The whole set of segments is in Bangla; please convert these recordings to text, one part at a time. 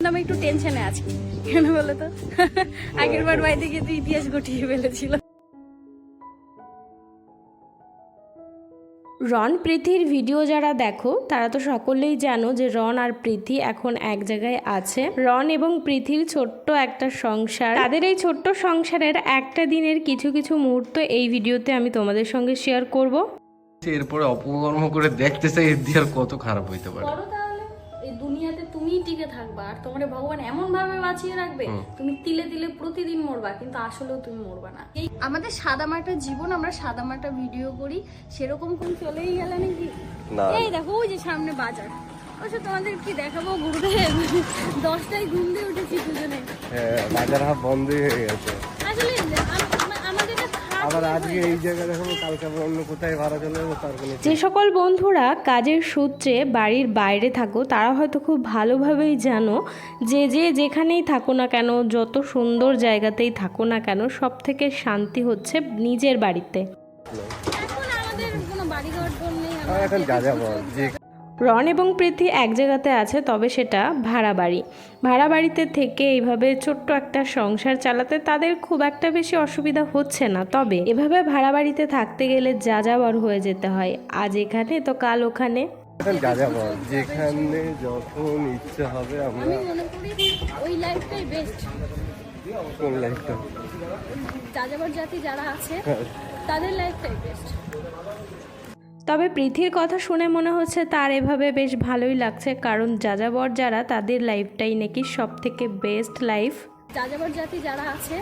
আমি একটু টেনশনে আছি। কেন বলো তো? আগের বার বাড়িতে গিয়ে তো ইতিহাস ঘটিয়ে ফেলেছিল। রন প্রীতির ভিডিও যারা দেখো তারা তো সকলেই জানো যে রন আর প্রীতি এখন এক জায়গায় আছে। রন এবং প্রীতির ছোট্ট একটা সংসার। তাদের এই ছোট্ট সংসারের একটা দিনের কিছু কিছু মুহূর্ত এই ভিডিওতে আমি তোমাদের সঙ্গে শেয়ার করব। এরপরে অপকর্ম করে দেখতে চাই এর দিয়ে আর কত খারাপ হইতে পারে। টিকে থাকবা আর তোমার ভগবান এমন ভাবে বাঁচিয়ে রাখবে তুমি তিলে তিলে প্রতিদিন মরবা কিন্তু আসলেও তুমি মরবা না। এই আমাদের সাদামাটা জীবন আমরা সাদামাটা ভিডিও করি সেরকম কোন চলেই গেলে নাকি? না। এই দেখো ওই যে সামনে বাজার। অবশ্য তোমাদের কি দেখাবো গুরুদেব? দশটায় ঘুম দিয়ে উঠেছি দুজনে। হ্যাঁ বাজার হাফ বন্ধই হয়ে গেছে। আসলে আম- আম- আমাদের এটা খারাপ আবার আজকে এই জায়গায় দেখাবো কালকে আবার অন্য কোথায় ভাড়া চলে যাব তার কোনো যে সকল বন্ধুরা কাজের সূত্রে বাড়ির বাইরে থাকো তারা হয়তো খুব ভালোভাবেই জানো যে যে যেখানেই থাকো না কেন যত সুন্দর জায়গাতেই থাকো না কেন সব থেকে শান্তি হচ্ছে নিজের বাড়িতে। এখন যা যাব যে রন এবং প্রীতি এক জায়গাতে আছে তবে সেটা ভাড়া বাড়ি। ভাড়া বাড়িতে থেকে এইভাবে ছোট্ট একটা সংসার চালাতে তাদের খুব একটা বেশি অসুবিধা হচ্ছে না। তবে এভাবে ভাড়া বাড়িতে থাকতে গেলে যা যাবার হয়ে যেতে হয়। আজ এখানে তো কাল ওখানে। যেখানে যখন ইচ্ছে হবে আমরা আমি করি ওই লাইফটাই বেস্ট কোন লাইফটা? যাযাবর জাতি যারা আছে তাদের লাইফটাই বেস্ট তবে পৃথির কথা শুনে মনে হচ্ছে তার এভাবে বেশ ভালোই লাগছে কারণ যাযাবর যারা তাদের লাইফটাই নাকি সব থেকে বেস্ট লাইফ। যাযাবর জাতি যারা আছে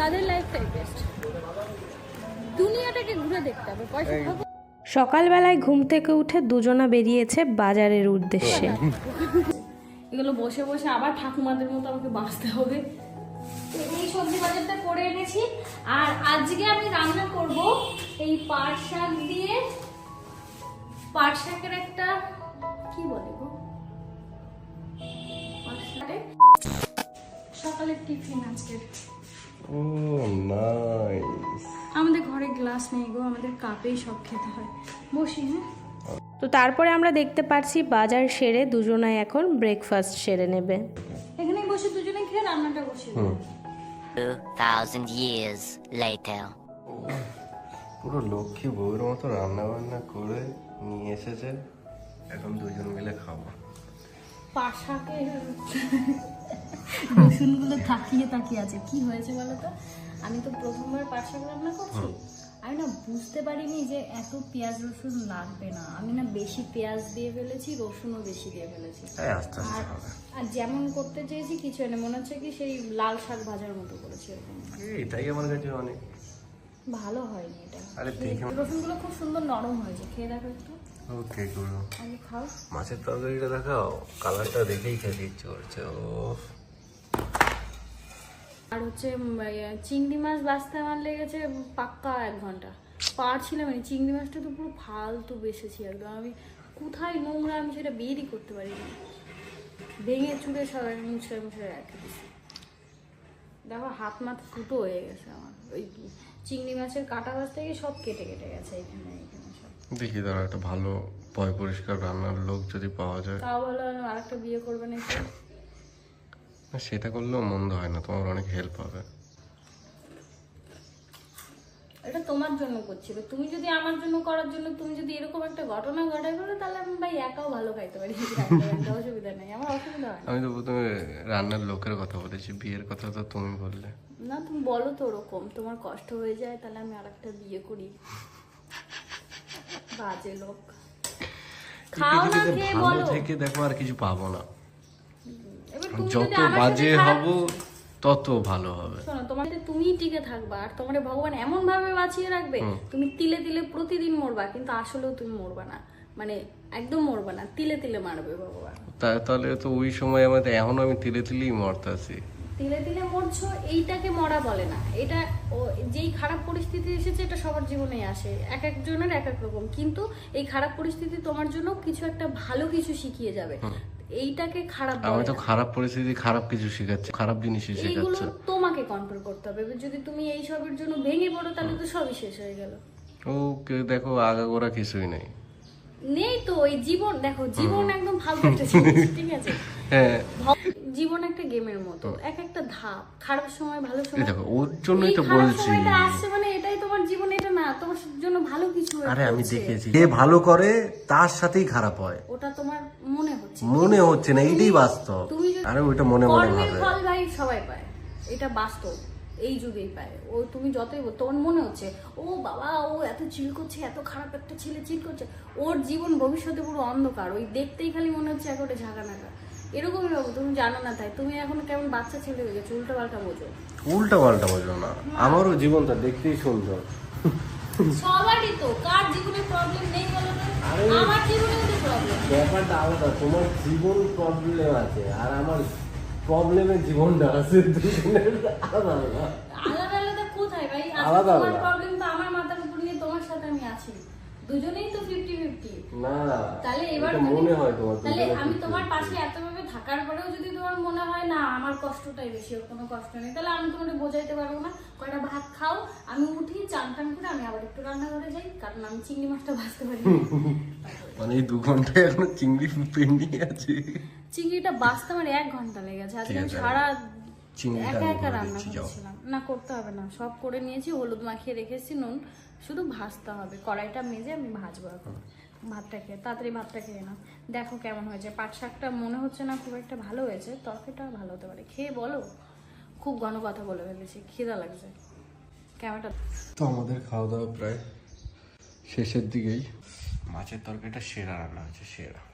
তাদের লাইফটাই বেস্ট। দুনিয়াটাকে ঘুরে দেখতে হবে পয়সা সকালবেলায় ঘুম থেকে উঠে দুজনা বেরিয়েছে বাজারের উদ্দেশ্যে। এগুলো বসে বসে আবার ঠাকুমাদের মতো আমাকে বাঁচতে হবে। এই সবজি বাজারটা করে এনেছি আর আজকে আমি রান্না করব এই পাট শাক দিয়ে একটা কি বলে গো? সকালের টিফিন আজকের। ও নাইস আমাদের ঘরে গ্লাস নেই গো আমাদের কাপেই সব খেতে হয়। বসি হ্যাঁ? তো তারপরে আমরা দেখতে পাচ্ছি বাজার সেরে দুজনাই এখন ব্রেকফাস্ট সেরে নেবে। এখানেই বসে দুজনে খেয়ে রান্নাটা বসে 2,000 years later. পুরো লক্ষ্মী বউয়ের মতো রান্না বান্না করে নিয়ে এসেছে। এখন দুজন মিলে খাব। পাশাকে রসুনগুলো তাকিয়ে তাকিয়ে আছে। কি হয়েছে বলো তো? আমি তো প্রথমবার পাশাক রান্না করছি। আমি না বুঝতে পারিনি যে এত পেঁয়াজ রসুন লাগবে না। আমি না বেশি পেঁয়াজ দিয়ে ফেলেছি রসুনও বেশি দিয়ে ফেলেছি। হ্যাঁ আর আর যেমন করতে চেয়েছি কিছু এনে। মনে হচ্ছে কি সেই লাল শাক ভাজার মতো করেছি এরকম। এটাই আমার কাছে অনেক ভালো হয়নি এটা। আরে দেখে রসুনগুলো খুব সুন্দর নরম হয়েছে। খেয়ে দেখো একটু। ওকে গুরু আগে খাও। মাছের তরকারিটা দেখাও। কালারটা দেখেই খেতে ইচ্ছে করছে ও। আর হচ্ছে ইয়ে, চিংড়ি মাছ বাঁচতে আমার লেগেছে পাক্কা এক ঘণ্টা। পারছিলাম না। চিংড়ি মাছটা তো পুরো ফালতু বেসেছি একদম। আমি কোথায় নোংরা আমি সেটা বেরই করতে পারিনি। ভেঙে চুড়ে সবাই মুছে মুছে রেখে দিছি দেখো হাত মাত ফুটো হয়ে গেছে আমার। ওই চিংড়ি মাছের কাটা গাছ থেকে সব কেটে কেটে গেছে এখানে এখানে সব। দেখি ধরো একটা ভালো পয় পরিষ্কার রান্নার লোক যদি পাওয়া যায়। তাও বলো আরেকটা বিয়ে করবে নাকি? সেটা করলেও মন্দ হয় না তোমার অনেক হেল্প হবে। এটা তোমার জন্য করছিল। তুমি যদি আমার জন্য করার জন্য তুমি যদি এরকম একটা ঘটনা ঘটাই করো তাহলে আমি ভাই একাও ভালো খাইতে পারি। অসুবিধা নেই আমার অসুবিধা হয় আমি তো প্রথমে রান্নার লোকের কথা বলেছি বিয়ের কথা তো তুমি বললে। না তুমি বলো তো ওরকম তোমার কষ্ট হয়ে যায় তাহলে আমি আরেকটা বিয়ে করি। বাজে লোক। খাও না খেয়ে বলো। থেকে দেখো আর কিছু পাবো না। এবার যত বাজে হব তত ভালো হবে। শোনো তোমার তুমিই টিকে থাকবা আর তোমার ভগবান এমন ভাবে বাঁচিয়ে রাখবে তুমি তিলে তিলে প্রতিদিন মরবা কিন্তু আসলেও তুমি মরবা না। মানে একদম মরবা না তিলে তিলে মারবে ভগবান। তাহলে তো ওই সময় আমাদের এখনও আমি তিলে তিলেই মরতাছি। তিলে তিলে মরছো এইটাকে মরা বলে না। এটা যেই খারাপ পরিস্থিতি এসেছে এটা সবার জীবনেই আসে। এক একজনের এক এক রকম। কিন্তু এই খারাপ পরিস্থিতি তোমার জন্য কিছু একটা ভালো কিছু শিখিয়ে যাবে। এইটাকে খারাপ আমি তো খারাপ পরিস্থিতি খারাপ কিছু শেখাচ্ছি খারাপ জিনিসই এইগুলো শেখাচ্ছে। তোমাকে কন্ট্রোল করতে হবে। যদি তুমি এই সবের জন্য ভেঙে পড়ো তাহলে তো সবই শেষ হয়ে গেল। ওকে দেখো আগাগোড়া কিছুই নেই। নেই তো ওই জীবন দেখো জীবন একদম ফালতু জিনিস ঠিক আছে? হ্যাঁ। জীবন একটা গেমের মতো এক একটা ধাপ খারাপ সময় ভালো সময়। দেখো ওর জন্যই তো বলছি। আসছে মানে এটাই তোমার জীবন এটা না তোমার জন্য ভালো কিছু আরে আমি দেখেছি। যে ভালো করে তার সাথেই খারাপ হয়। ওটা তোমার মনে হচ্ছে। মনে হচ্ছে না এইটাই বাস্তব। আরে ওইটা মনে মনে ভাবে। ফল ভাই সবাই পায়। এটা বাস্তব এই যুগেই পায়। ও তুমি যতই তোমার মনে হচ্ছে ও বাবা ও এত চিল করছে এত খারাপ একটা ছেলে চিল করছে। ওর জীবন ভবিষ্যতে পুরো অন্ধকার ওই দেখতেই খালি মনে হচ্ছে একেবারে ঝাঁকা নাকা এরকমই বাবু তুমি জানো না তাই। তুমি এখন কেমন বাচ্চা ছেলে হয়ে গেছো উল্টো পাল্টা বোঝো। উল্টা পাল্টা বোঝো না। আমারও জীবনটা দেখতেই সুন্দর। সবারই তো কার জীবনে প্রবলেম নেই বলো তো? আমার জীবনেও তো প্রবলেম ব্যাপারটা আলাদা তোমার জীবন প্রবলেম আছে আর আমার প্রবলেমের জীবনটা আছে দুজনের আলাদা আলাদা। আলাদা আলাদা কোথায় ভাই? আলাদা আলাদা। প্রবলেম তো আমার মাথার উপর নিয়ে তোমার সাথে আমি আছি দুজনেই তো ফিফটি ফিফটি না তাহলে এবার মনে হয় তোমার তাহলে আমি তোমার পাশে এতভাবে থাকার পরেও যদি তোমার মনে হয় না আমার কষ্টটাই বেশি ওর কোনো কষ্ট নেই তাহলে আমি তোমাকে বোঝাইতে পারব না। কয়টা ভাত খাও আমি উঠি চান টান করে আমি আবার একটু রান্নাঘরে যাই কারণ আমি চিংড়ি মাছটা ভাজতে পারি। মানে এই দু ঘন্টায় এখনও চিংড়ি পেন্ডিং আছে। চিংড়িটা বাঁচতে আমার এক ঘণ্টা লেগেছে। আজকে সারা চিংড়িটা একা একা রান্না করছিলাম। না করতে হবে না। সব করে নিয়েছি হলুদ মাখিয়ে রেখেছি নুন শুধু ভাজতে হবে। কড়াইটা মেজে আমি ভাজবো এখন। ভাতটা খেয়ে তাড়াতাড়ি ভাতটা খেয়ে নাও। দেখো কেমন হয়েছে। পাট শাকটা মনে হচ্ছে না খুব একটা ভালো হয়েছে। তরকারিটা ভালো হতে পারে। খেয়ে বলো। খুব ঘন কথা বলে ফেলেছি। খিদা লাগছে। ক্যামেরাটা তো আমাদের খাওয়া দাওয়া প্রায় শেষের দিকেই। মাছের তরকারিটা সেরা রান্না হয়েছে, সেরা।